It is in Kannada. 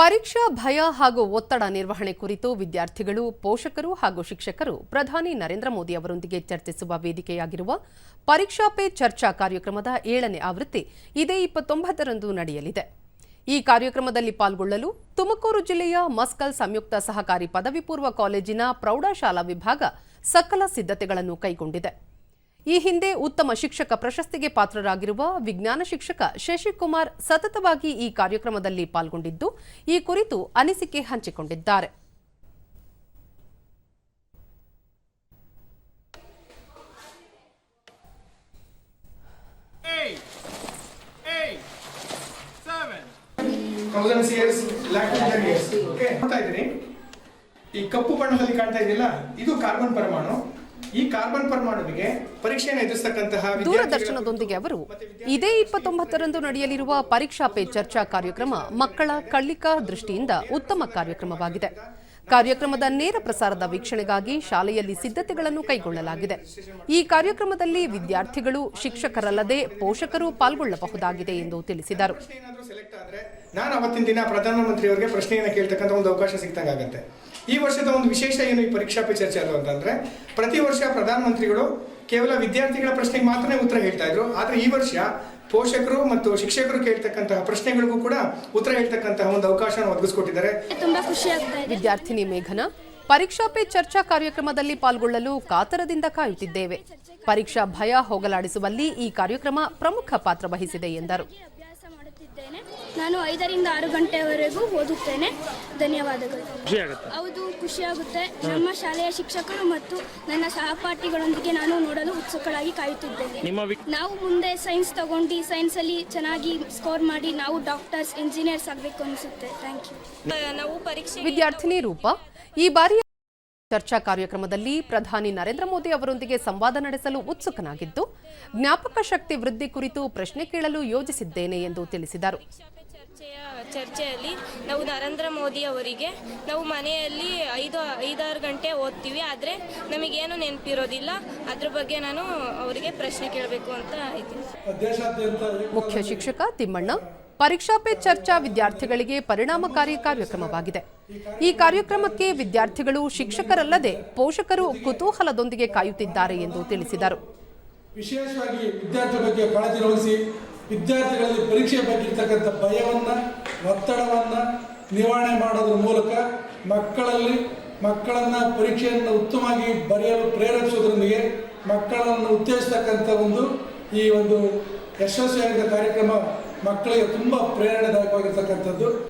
ಪರೀಕ್ಷಾ ಭಯ ಹಾಗೂ ಒತ್ತಡ ನಿರ್ವಹಣೆ ಕುರಿತು ವಿದ್ಯಾರ್ಥಿಗಳು, ಪೋಷಕರು ಹಾಗೂ ಶಿಕ್ಷಕರು ಪ್ರಧಾನಿ ನರೇಂದ್ರ ಮೋದಿ ಅವರೊಂದಿಗೆ ಚರ್ಚಿಸುವ ವೇದಿಕೆಯಾಗಿರುವ ಪರೀಕ್ಷಾ ಪೇ ಚರ್ಚಾ ಕಾರ್ಯಕ್ರಮದ ಏಳನೇ ಆವೃತ್ತಿ ಇದೇ ಇಪ್ಪತ್ತೊಂಬತ್ತರಂದು ನಡೆಯಲಿದೆ. ಈ ಕಾರ್ಯಕ್ರಮದಲ್ಲಿ ಪಾಲ್ಗೊಳ್ಳಲು ತುಮಕೂರು ಜಿಲ್ಲೆಯ ಮಸ್ಕಲ್ ಸಂಯುಕ್ತ ಸಹಕಾರಿ ಪದವಿ ಪೂರ್ವ ಕಾಲೇಜಿನ ಪ್ರೌಢಶಾಲಾ ವಿಭಾಗ ಸಕಲ ಸಿದ್ಧತೆಗಳನ್ನು ಕೈಗೊಂಡಿದೆ. ಈ ಹಿಂದೆ ಉತ್ತಮ ಶಿಕ್ಷಕ ಪ್ರಶಸ್ತಿಗೆ ಪಾತ್ರರಾಗಿರುವ ವಿಜ್ಞಾನ ಶಿಕ್ಷಕ ಶಶಿಕುಮಾರ್ ಸತತವಾಗಿ ಈ ಕಾರ್ಯಕ್ರಮದಲ್ಲಿ ಪಾಲ್ಗೊಂಡಿದ್ದು ಈ ಕುರಿತು ಅನಿಸಿಕೆ ಹಂಚಿಕೊಂಡಿದ್ದಾರೆ. ಈ ಕಪ್ಪು ಬಣ್ಣದಲ್ಲಿ ಕಾಣ್ತಾ ಇದೆಯಲ್ಲ ಇದು ಕಾರ್ಬನ್ ಪರಮಾಣು. ಈ ಕಾರ್ಬನ್ ಪರಮಾಣುವಿಗೆ ಪರೀಕ್ಷೆಯನ್ನು ಎದುರಿಸತಕ್ಕಂತಹ ದೂರದರ್ಶನದೊಂದಿಗೆ ಅವರು ಇದೇ ಇಪ್ಪತ್ತೊಂಬತ್ತರಂದು ನಡೆಯಲಿರುವ ಪರೀಕ್ಷಾ ಪೇ ಚರ್ಚಾ ಕಾರ್ಯಕ್ರಮ ಮಕ್ಕಳ ಕಳ್ಳಿಕಾ ದೃಷ್ಟಿಯಿಂದ ಉತ್ತಮ ಕಾರ್ಯಕ್ರಮವಾಗಿದೆ. ಕಾರ್ಯಕ್ರಮದ ನೇರ ಪ್ರಸಾರದ ವೀಕ್ಷಣೆಗಾಗಿ ಶಾಲೆಯಲ್ಲಿ ಸಿದ್ಧತೆಗಳನ್ನು ಕೈಗೊಳ್ಳಲಾಗಿದೆ. ಈ ಕಾರ್ಯಕ್ರಮದಲ್ಲಿ ವಿದ್ಯಾರ್ಥಿಗಳು, ಶಿಕ್ಷಕರಲ್ಲದೆ ಪೋಷಕರು ಪಾಲ್ಗೊಳ್ಳಬಹುದಾಗಿದೆ ಎಂದು ತಿಳಿಸಿದರು. ನಾನು ಅವತ್ತಿನ ದಿನ ಪ್ರಧಾನಮಂತ್ರಿಯವರಿಗೆ ಪ್ರಶ್ನೆಯನ್ನು ಕೇಳ್ತಕ್ಕಂಥ ಒಂದು ಅವಕಾಶ ಸಿಕ್ತಂಗಾಗತ್ತೆ ಈ ವರ್ಷದ ಒಂದು ವಿಶೇಷ ಏನು ಈ ಪರೀಕ್ಷಾ ಪೇ ಚರ್ಚೆ ಅದು ಅಂತಂದ್ರೆ, ಪ್ರತಿ ವರ್ಷ ಪ್ರಧಾನಮಂತ್ರಿಗಳು ಕೇವಲ ವಿದ್ಯಾರ್ಥಿಗಳ ಪ್ರಶ್ನೆಗೆ ಮಾತ್ರ ಉತ್ತರ ಹೇಳ್ತಾ ಇದ್ರು. ಆದರೆ ಈ ವರ್ಷ ಪೋಷಕರು ಮತ್ತು ಶಿಕ್ಷಕರು ಕೇಳ್ತಕ್ಕಂತಹ ಪ್ರಶ್ನೆಗಳಿಗೂ ಕೂಡ ಉತ್ತರ ಹೇಳ್ತಕ್ಕಂತಹ ಒಂದು ಅವಕಾಶವನ್ನು ಒದಗಿಸ್ಕೊಟ್ಟಿದ್ದಾರೆ. ತುಂಬಾ ಖುಷಿ ಆಗ್ತಾ ಇದೆ. ವಿದ್ಯಾರ್ಥಿನಿ ಮೇಘನಾ ಪರೀಕ್ಷಾ ಪೇ ಚರ್ಚಾ ಕಾರ್ಯಕ್ರಮದಲ್ಲಿ ಪಾಲ್ಗೊಳ್ಳಲು ಕಾತರದಿಂದ ಕಾಯುತ್ತಿದ್ದೇವೆ. ಪರೀಕ್ಷಾ ಭಯ ಹೋಗಲಾಡಿಸುವಲ್ಲಿ ಈ ಕಾರ್ಯಕ್ರಮ ಪ್ರಮುಖ ಪಾತ್ರ ವಹಿಸಿದೆ ಎಂದರು. ನಾನು ಐದರಿಂದ ಆರು ಗಂಟೆವರೆಗೂ ಓದುತ್ತೇನೆ. ಧನ್ಯವಾದಗಳು. ಹೌದು ಖುಷಿಯಾಗುತ್ತೆ ನಮ್ಮ ಶಾಲೆಯ ಶಿಕ್ಷಕರು ಮತ್ತು ನನ್ನ ಸಹಪಾಠಿಗಳೊಂದಿಗೆ ನಾನು ನೋಡಲು ಉತ್ಸುಕಳಾಗಿ ಕಾಯುತ್ತಿದ್ದೇನೆ. ನಾವು ಮುಂದೆ ಸೈನ್ಸ್ ತಗೊಂಡು ಸೈನ್ಸ್ ಅಲ್ಲಿ ಚೆನ್ನಾಗಿ ಸ್ಕೋರ್ ಮಾಡಿ ನಾವು ಡಾಕ್ಟರ್ಸ್ ಇಂಜಿನಿಯರ್ಸ್ ಆಗಬೇಕು ಅನಿಸುತ್ತೆ. Thank you. ನಾವು ಪರೀಕ್ಷೆ ವಿದ್ಯಾರ್ಥಿನಿ ರೂಪ ಈ ಬಾರಿಯ ಚರ್ಚಾ ಕಾರ್ಯಕ್ರಮದಲ್ಲಿ ಪ್ರಧಾನಿ ನರೇಂದ್ರ ಮೋದಿ ಅವರೊಂದಿಗೆ ಸಂವಾದ ನಡೆಸಲು ಉತ್ಸುಕನಾಗಿದ್ದು ಜ್ಞಾಪಕ ಶಕ್ತಿ ವೃದ್ಧಿ ಕುರಿತು ಪ್ರಶ್ನೆ ಕೇಳಲು ಯೋಜಿಸಿದ್ದೇನೆ ಎಂದು ತಿಳಿಸಿದರು. ಚರ್ಚೆಯ ಚರ್ಚೆಯಲ್ಲಿ ನಾವು ನರೇಂದ್ರ ಮೋದಿ ಅವರಿಗೆ ನಾವು ಮನೆಯಲ್ಲಿ ಐದು ಐದಾರು ಗಂಟೆ ಓದ್ತೀವಿ. ಆದರೆ ನಮಗೇನು ನೆನಪಿರೋದಿಲ್ಲ. ಅದ್ರ ಬಗ್ಗೆ ನಾನು ಅವರಿಗೆ ಪ್ರಶ್ನೆ ಕೇಳಬೇಕು ಅಂತ ಇದ್ದೀನಿ. ಮುಖ್ಯ ಶಿಕ್ಷಕ ತಿಮ್ಮಣ್ಣ ಪರೀಕ್ಷಾ ಪೇ ಚರ್ಚಾ ವಿದ್ಯಾರ್ಥಿಗಳಿಗೆ ಪರಿಣಾಮಕಾರಿ ಕಾರ್ಯಕ್ರಮವಾಗಿದೆ. ಈ ಕಾರ್ಯಕ್ರಮಕ್ಕೆ ವಿದ್ಯಾರ್ಥಿಗಳು ಶಿಕ್ಷಕರಲ್ಲದೆ ಪೋಷಕರು ಕುತೂಹಲದೊಂದಿಗೆ ಕಾಯುತ್ತಿದ್ದಾರೆ ಎಂದು ತಿಳಿಸಿದರು. ವಿಶೇಷವಾಗಿ ವಿದ್ಯಾರ್ಥಿ ಬಗ್ಗೆ ಕಾಳಜಿ ವಹಿಸಿ ವಿದ್ಯಾರ್ಥಿಗಳಲ್ಲಿ ಪರೀಕ್ಷೆ ಬಗ್ಗೆ ಇರ್ತಕ್ಕಂಥ ಭಯವನ್ನ, ಒತ್ತಡವನ್ನ ನಿವಾರಣೆ ಮಾಡೋದ್ರ ಮೂಲಕ ಮಕ್ಕಳಲ್ಲಿ ಮಕ್ಕಳನ್ನ ಪರೀಕ್ಷೆಯನ್ನು ಉತ್ತಮವಾಗಿ ಬರೆಯಲು ಪ್ರೇರೇಪಿಸೋದ್ರೊಂದಿಗೆ ಮಕ್ಕಳನ್ನು ಉತ್ತೇಜಿಸ್ತಕ್ಕಂಥ ಒಂದು ಈ ಒಂದು ಯಶಸ್ವಿಯಾದ ಕಾರ್ಯಕ್ರಮ ಮಕ್ಕಳಿಗೆ ತುಂಬ ಪ್ರೇರಣೆದಾಯಕವಾಗಿರ್ತಕ್ಕಂಥದ್ದು.